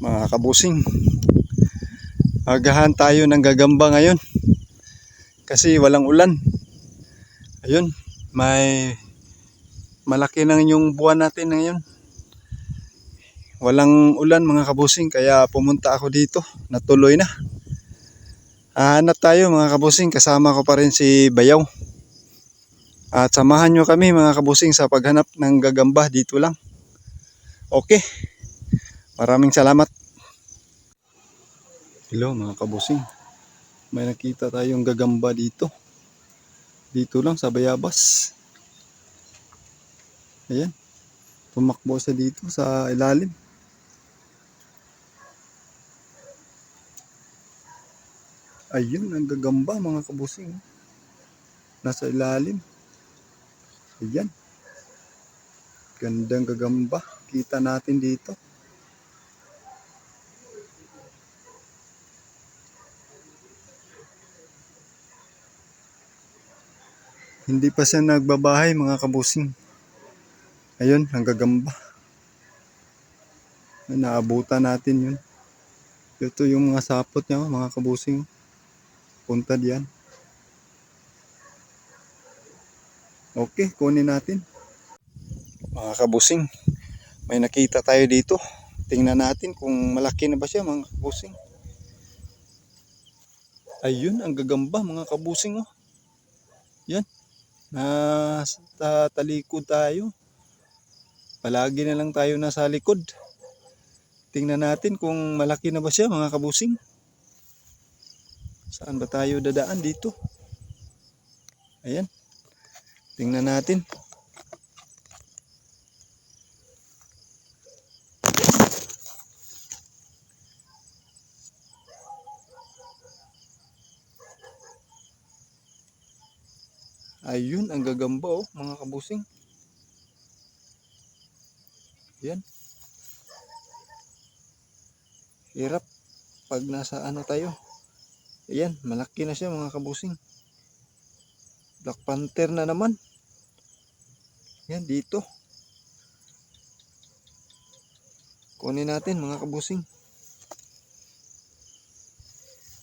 mga kabusing. Agahan tayo ng gagamba ngayon. Kasi walang ulan. Ayun, may malaki na yung buwan natin ngayon. Walang ulan mga kabusing kaya pumunta ako dito. Natuloy na. Hahanap tayo mga kabusing kasama ko pa rin si Bayaw. At samahan nyo kami mga kabusing sa paghanap ng gagamba dito lang. Okay. Maraming salamat. Hello mga kabusing. May nakita tayong gagamba dito. Dito lang sa Bayabas. Ayan. Tumakbo siya dito sa ilalim. Ayun, ang gagamba mga kabusing. Nasa ilalim. Ayan. Gandang gagamba. Kita natin dito. Hindi pa siya nagbabahay mga kabusing. Ayun, ang gagamba. Naabutan natin yun. Ito yung mga sapot niya mga kabusing. Punta diyan. Okay, kunin natin. Mga kabusing, may nakita tayo dito. Tingnan natin kung malaki na ba siya mga kabusing. Ayun, ang gagamba mga kabusing oh. Yan. Nasa talikod tayo. Palagi na lang tayo nasa likod. Tingnan natin kung malaki na ba siya mga kabusing. Saan ba tayo dadaan dito? Ayan. Tingnan natin. Ayun, ang gagamba oh, mga kabusing. Yan. Hirap pag nasa ano tayo. Ayan, malaki na siya mga kabusing. Black Panther na naman. Yan, dito. Kunin natin mga kabusing.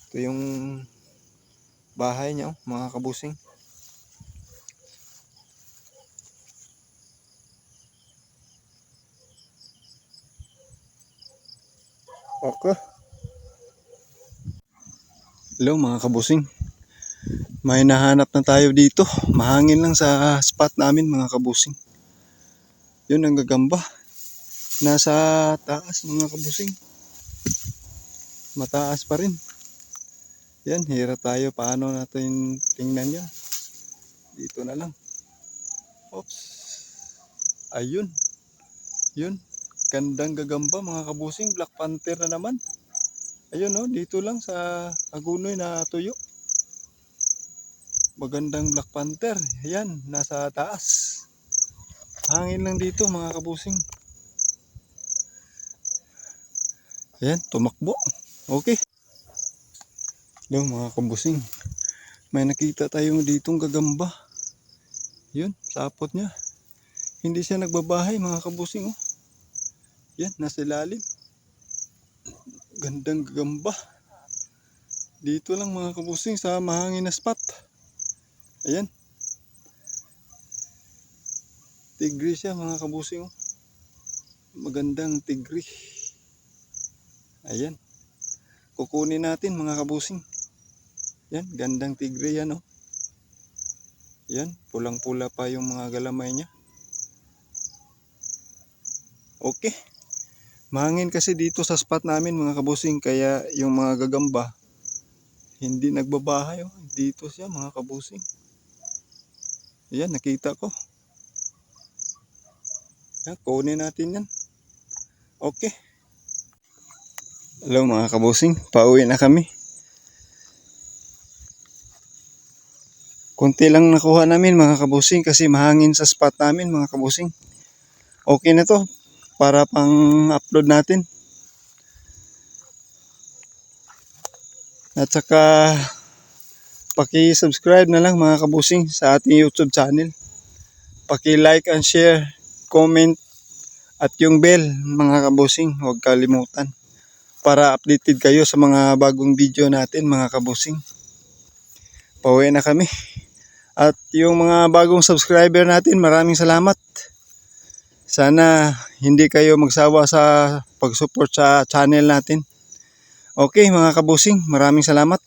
Ito yung bahay niya, oh, mga kabusing. Okay. Hello mga kabusing. May nahanap na tayo dito. Mahangin lang sa spot namin mga kabusing. Yun ang gagamba. Nasa taas mga kabusing. Mataas pa rin. Yan, hirap tayo. Paano natin tingnan yan? Dito na lang. Oops. Ayun. Yun. Gandang gagamba mga kabusing. Black Panther na naman. Ayun no, dito lang sa Agunoy na tuyo. Magandang Black Panther. Ayan, nasa taas. Hangin lang dito mga kabusing. Ayan, tumakbo. Okay. Hello mga kabusing. May nakita tayong ditong gagamba. Yun, sapot niya. Hindi siya nagbabahay mga kabusing. Oh. Yan, nasa ilalim. Gandang gagamba. Dito lang mga kabusing sa mahangin na spot. Ayan. Tigri siya mga kabusing. oh. Magandang tigri. Ayan. Kukunin natin mga kabusing. Yan, gandang tigri yan oh. Yan, pulang-pula pa yung mga galamay niya. Okay. Mahangin kasi dito sa spot namin mga kabusing kaya yung mga gagamba hindi nagbabahay oh. Dito siya mga kabusing. Ayan, nakita ko. Yan, kunin natin yan. Okay. Hello mga kabusing, pauwi na kami. Kunti lang nakuha namin mga kabusing kasi mahangin sa spot namin mga kabusing. Okay na to para pang upload natin. At saka paki-subscribe na lang mga kabusing sa ating YouTube channel. Paki-like and share, comment at yung bell mga kabusing, huwag kalimutan para updated kayo sa mga bagong video natin mga kabusing. Pauwi na kami. At yung mga bagong subscriber natin, maraming salamat. Sana hindi kayo magsawa sa pag-support sa channel natin. Okay mga kabusing, maraming salamat.